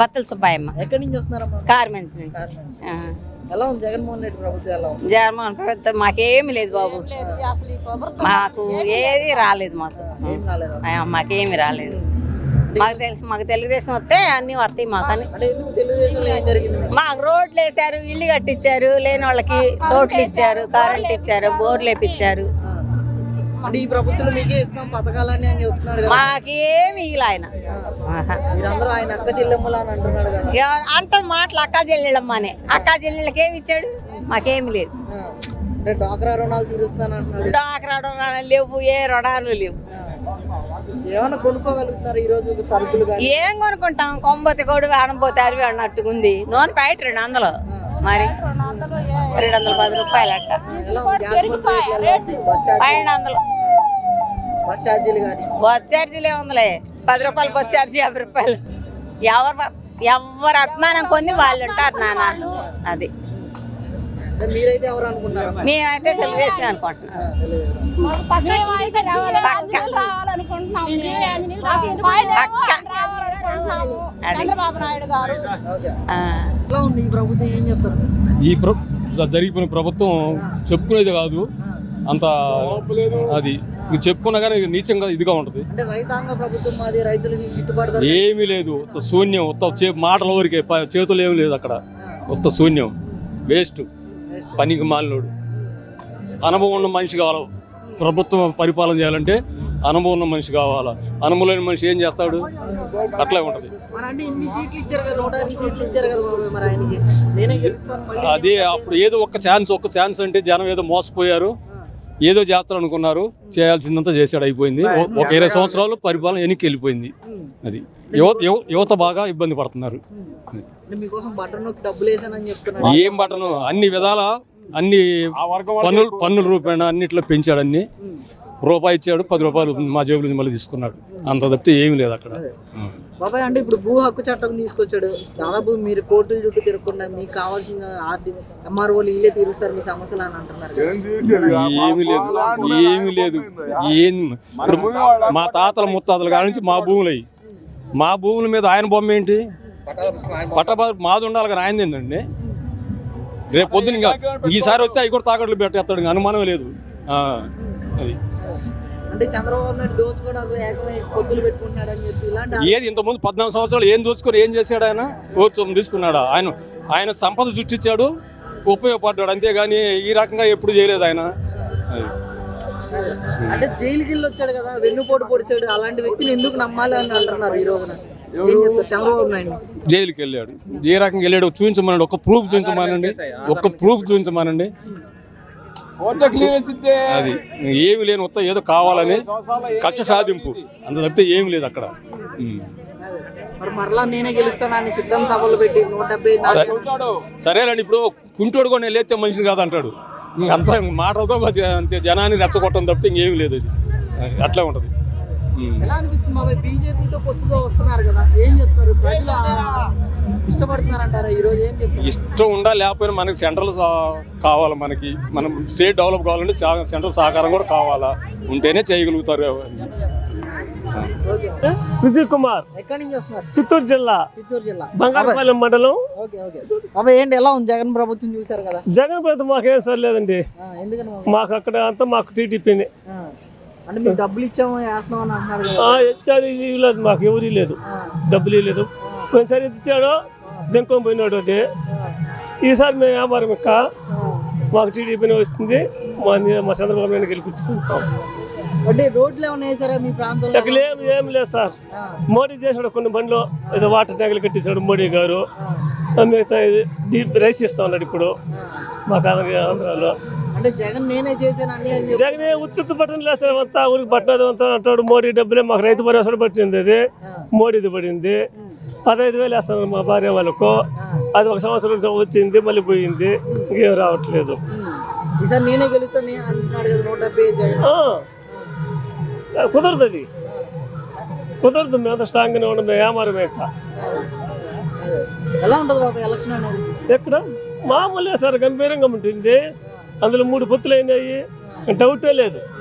బత్తల సుబ్బాయమ్మ ఎక్కడి నుంచి వస్తున్నారమ్మా. ఎలా ఉంది? జగన్మోహన్ రెడ్డి ప్రభుత్వం ఎలా ఉంది? జగన్మోహన్ ప్రభుత్వం మాకేమి లేదు బాబు. మాకు ఏది రాలేదు మాకు. మాకేమి రాలేదు. మాకు తెలుసు మాకు తెలుగుదేశం వస్తే అన్ని వస్తాయి మాకు. అని? మాకు? రోడ్లు వేసారు ఇల్లు కట్టించారు లేని వాళ్ళకి చోట్లు ఇచ్చారు కరెంట్ ఇచ్చారు బోర్లు వేపించారు. అంటే ఈ ప్రభుత్వంలో మీకే ఇస్తాం పథకాలని అని చెప్తున్నాడు మాకేమి ఆయన. మీరందరూ ఆయన అక్క చెల్లెమ్మలు అని అంటున్నాడు కదా. ఎవరు అంటే మాటలు అక్కా చెల్లెళ్ళమ్మనే. అక్కా చెల్లెళ్ళకి ఏమి ఇచ్చాడు? మాకేమి లేదు. అంటే డాక్రా రుణాలు తీరుస్తాను అంటున్నాడు. డాక్రా రుణాలు లేవు ఏ రుణాలు లేవు. ఆ. ఏమన్నా కొనుక్కోగలుగుతున్నారు ఈ రోజు సరుకులు ఏం కొనుక్కుంటాం? కొంబతి కొడు ఆనపోతే అరివి అన్నట్టుకుంది నూనె ప్యాకెట్ రెండు వందలు. మరి? రెండు వందల పది రూపాయలు అట్ట ఎలా ఉంది? బస్ ఛార్జీలు కానీ బస్ ఛార్జీలు ఏముందిలే పది రూపాయలు బస్ ఛార్జీ యాభై రూపాయలు. ఎవరు ఎవరు అభిమానం కొన్ని వాళ్ళు ఉంటారు నాన్న. అది. అంటే మీరైతే ఎవరు అనుకుంటారు? మేమైతే తెలుగుదేశం. అనుకుంటున్నాం అది. చంద్రబాబు నాయుడు గారు. ఓకే. ఆ. ఎలా ఉంది ఈ జరిగిపోయిన ప్రభుత్వం చెప్పుకునేది కాదు. అంత అది ఇది చెప్పుకున్నా కానీ ఇది నీచంగా ఇదిగా ఉంటుంది. ఏమీ లేదు శూన్యం ఉత్త మాటల ఊరికే చేతులు ఏమీ లేదు అక్కడ. ఉత్త శూన్యం వేస్ట్ పనికి మాలినోడు. అనుభవం ఉన్న మనిషి కావాలి? ప్రభుత్వం పరిపాలన చేయాలంటే అనుభవం ఉన్న మనిషి కావాలా? అనుభవం లేని మనిషి ఏం చేస్తాడు? అట్లే ఉంటుంది. అదే అప్పుడు ఏదో ఒక్క ఛాన్స్ ఒక్క ఛాన్స్ అంటే జనం ఏదో మోసపోయారు. ఏదో చేస్తారు అనుకున్నారు చేయాల్సిందంతా చేశాడు అయిపోయింది. ఒక ఇరవై సంవత్సరాలు పరిపాలన వెనక్కి వెళ్ళిపోయింది అది. యువత యువ- యువత బాగా ఇబ్బంది పడుతున్నారు. బటన్ చెప్తున్నాను ఏం బట్టను అన్ని విధాల అన్ని పన్నులు పన్నుల రూపాయన అన్నిట్లో పెంచాడు అన్ని. రూపాయి ఇచ్చాడు పది రూపాయలు మా జేబుల నుంచి మళ్ళీ తీసుకున్నాడు. అంత తప్పితే ఏమీ లేదు అక్కడ. బాబాయ్ అంటే ఇప్పుడు భూ హక్కు చట్టం తీసుకొచ్చాడు. దాదాపు మీరు కోర్టుల చుట్టూ తిరగకుండా మీకు కావాల్సిన ఆర్డి ఎంఆర్ఓలు ఇల్లే తీరుస్తారు మీ సమస్యలు అని అంటున్నారు. ఏమీ లేదు ఏమీ లేదు. ఏం మా తాతల ముత్తాతల కాడ నుంచి మా భూములు అయ్యి. మా భూముల మీద ఆయన బొమ్మ ఏంటి? పట్టబా మాది ఉండాలి కానీ ఆయన ఏంటండి రేపు పొద్దున ఇంకా ఈసారి వచ్చి అవి కూడా తాకట్లు పెట్టేస్తాడు అనుమానం లేదు. ఆ, అది. అంటే చంద్రబాబు నాయుడు దోచుకోవడానికి ఏకమై పొద్దులు పెట్టుకుంటున్నాడు అని చెప్పి ఇలాంటి ఏది ఇంతకుముందు పద్నాలుగు సంవత్సరాలు ఏం దోచుకొని ఏం చేశాడు ఆయన? ఓత్సవం తీసుకున్నాడా? ఆయన ఆయన సంపద సృష్టించాడు ఉపయోగపడ్డాడు అంతేగాని ఈ రకంగా ఎప్పుడు చేయలేదు ఆయన. అంటే జైలుకి వెళ్ళి వచ్చాడు కదా వెన్నుపోటు పొడిచాడు అలాంటి వ్యక్తిని ఎందుకు నమ్మాలి అని అంటున్నారు ఈ రోజున? చంద్రబాబు నాయుడు? జైలుకి వెళ్ళాడు. ఏ రకంగా వెళ్ళాడు చూపించమనండి ఒక ప్రూఫ్ చూపించమనండి ఒక్క ప్రూఫ్ చూపించమనండి. అది ఏమి లేని మొత్తం ఏదో కావాలని కక్ష సాధింపు. అంత తప్పితే ఏమి లేదు అక్కడ. ఉమ్. మరి మరలా నేనే గెలుస్తాను అని సిద్ధం సభలు పెట్టి నూట డెబ్బై నాలుగు సరేనండి ఇప్పుడు కుంటోడు కూడా నేను లేతే మనిషిని కాదంటాడు. అంత మాటలతో అంతే జనాన్ని రెచ్చగొట్టడం తప్పితే ఇంకేమి లేదు అది అట్లే ఉంటుంది. ఎలా అనిపిస్తుంది బాబాయ్ బీజేపీతో పొత్తుతో వస్తున్నారు కదా ఏం చెప్తారు? ప్రజలు ఇష్టపడుతున్నారంటారా? ఈ రోజు ఏం చెప్తారు? ఇష్టం ఉండా లేకపోయినా మనకి సెంట్రల్ కావాలి మనకి? మనం స్టేట్ డెవలప్ కావాలంటే సెంట్రల్ సహకారం కూడా కావాలా? ఉంటేనే చేయగలుగుతారు ఓకే. విజయ్ కుమార్ ఎక్కడి నుంచి వస్తున్నారు? చిత్తూరు జిల్లా. చిత్తూరు జిల్లా. బంగారపాలెం మండలం. Okay okay. బాబాయ్ ఏంటి ఎలా ఉంది? జగన్ ప్రభుత్వం చూశారు కదా? జగన్ ప్రభుత్వం మాకేం సర్లేదండి. ఆ, ఎందుకని బాబాయ్? మాకు అక్కడ అంతా మాకు టీడీపీని ఆ, అంటే డబ్బులు ఇచ్చాము అని ఇచ్చారు ఇవ్వలేదు మాకు ఎవరు లేదు డబ్బులు ఇవ్వలేదు ఎంత ఇచ్చాడో దెంకొని పోయినాడు అది. ఈసారి మేము వ్యాపారం ఇక్క. మాకు టీడీపీని వస్తుంది. మా మా చంద్రబాబు నాయుడు గెలిపించుకుంటాం. అంటే రోడ్లు ఏమైనా వేసారా మీ ప్రాంతంలో? ఇక్కడ ఏం ఏం లేదు సార్. మోడీ చేసాడు కొన్ని బండ్లు. ఏదో వాటర్ ట్యాంకులు కట్టించాడు మోడీ గారు. మిగతా ఇది రైస్ ఇస్తా ఉన్నాడు ఇప్పుడు. మాకు ఆంధ్ర ఆంధ్రాలో. అంటే జగన్ నేనే చేశాను అన్ని అని చెప్పి జగన్ ఉత్తుత్తు బట్టలు వేస్తాడు అంతా ఊరికి పట్టినది అంతా అంటాడు మోడీ డబ్బులే మాకు రైతు భరోసా పట్టింది అది. మోడీది పడింది. పదహైదు వేలు వేస్తాను మా భార్య వాళ్ళకు. అది ఒక సంవత్సరం వచ్చింది మళ్ళీ పోయింది. ఇంకేం రావట్లేదు. ఉమ్. ఈసారి నేనే గెలుస్తాను నే- అంటున్నాడు కదా నూట డెబ్బై జగన్. ఆ, కుదరదు అది. కుదరదు మేము స్ట్రాంగ్గానే ఉన్నాం మేము వ్యాపారం ఎక్క అదే. ఎలా ఉంటుంది బాబు ఎలక్షన్ అనేది? ఎక్కడ? మామూలే సార్ గంభీరంగా ఉంటుంది. అందులో మూడు పొత్తులు అయినాయి. డౌటే లేదు.